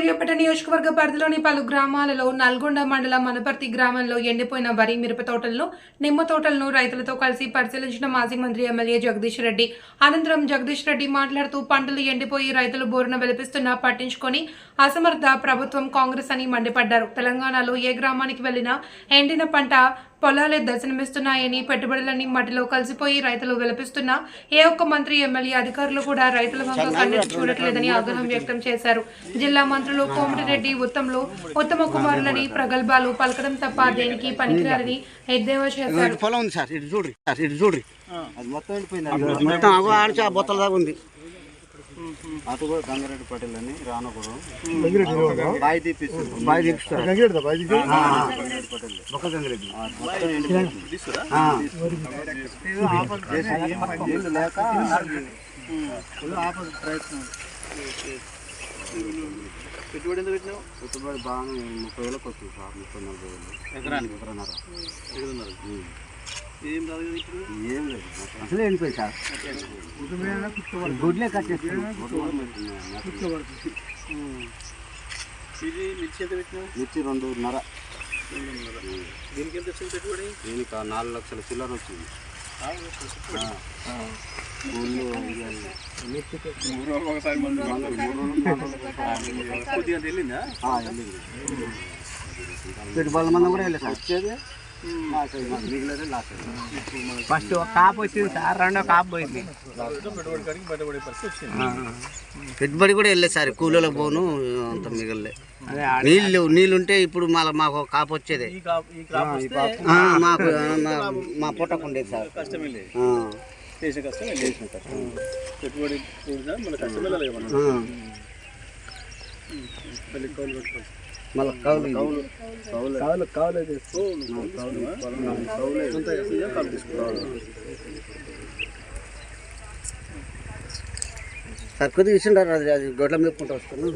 సూర్యాపేట నియోజకవర్గ పరిధిలోని పలు గ్రామాలలో నల్గొండ మండలం మనపర్తి గ్రామంలో ఎండిపోయిన వరి మిరప తోటలను నిమ్మ తోటలను రైతులతో కలిసి పరిశీలించిన మాజీ మంత్రి ఎమ్మెల్యే జగదీష్ రెడ్డి. అనంతరం జగదీష్ రెడ్డి మాట్లాడుతూ పంటలు ఎండిపోయి రైతులు బోరున వెలిపిస్తున్నా పట్టించుకొని అసమర్థ ప్రభుత్వం కాంగ్రెస్ అని మండిపడ్డారు. తెలంగాణలో ఏ గ్రామానికి వెళ్ళినా ఎండిన పంట పొలాలే దర్శనమిస్తున్నాయని పెట్టుబడులన్నీ మట్టిలో కలిసిపోయి రైతులు విలపిస్తున్నా ఏ ఒక్క మంత్రి ఎమ్మెల్యే అధికారులు కూడా రైతుల వంక కన్నెత్తి చూడట్లేదని ఆగ్రహం వ్యక్తం చేశారు. జిల్లా మంత్రులు కోమటిరెడ్డి ఉత్తమ్లు ఉత్తమ కుమారులని ప్రగల్భాలు పలకడం తప్ప దేనికి పనికిరాలని ఎద్దేవా చేశారు. ఇటు పొలం ఉంది సార్ ఇటు చూడ్రి సార్ ఇటు చూడ్రి అది మొత్తం వెళ్ళిపోయింది. మొత్తం అగో ఆడిచి ఆ బొత్తల దాకా ఉంది. అటు కూడా గంగారెడ్డి పటేల్ అని రానకూడదు బాయి తీపిస్తారు గంగారెడ్డి పటేల్? గంగిరెడ్డి. ప్రయత్నం. పెట్టుబడి ఎంత పెట్టినావు? పెట్టుబడి బాగా ముప్పై వేలకు వస్తుంది సార్ ముప్పై నలభై వేలు. ఎకరానికి? ఎకరన్నర. ఎకరన్నర ఏం లేదు. అసలే వెళ్ళిపోయింది సార్. గుడ్లే కట్టేస్తాను ఇది మిర్చి ఎంత పెట్టినావు? మిర్చి రెండున్నర. దీనికి ఎంత వచ్చింది పెట్టుబడి? దీనికి నాలుగు లక్షల చిల్లర వచ్చింది. కొద్దిగా వెళ్ళిందా. వెళ్ళింది పెట్టుబడుల మంది కూడా సార్. వచ్చేది? ఫస్ట్ ఒక కాపు వచ్చింది సార్ రెండో కాపు పోయింది. పెట్టుబడి కూడా వెళ్ళలేదు సార్ కూలీలకు పోను అంత మిగలలే. నీళ్ళు లేవు నీళ్ళు ఉంటే ఇప్పుడు మళ్ళీ మాకు ఒక కాపు వచ్చేదే. మాకు మా- మా పొట్టకు ఉండేది సార్. కష్టం చేసిన కష్టం పెట్టుబడి మన. మళ్ళీ కౌలు మళ్ళీ కౌలు. కౌలు కౌలు. కౌలు సార్ కొద్దిగా ఇచ్చిండారు అది అది గొడ్ల మేపుకుంటూ వస్తాను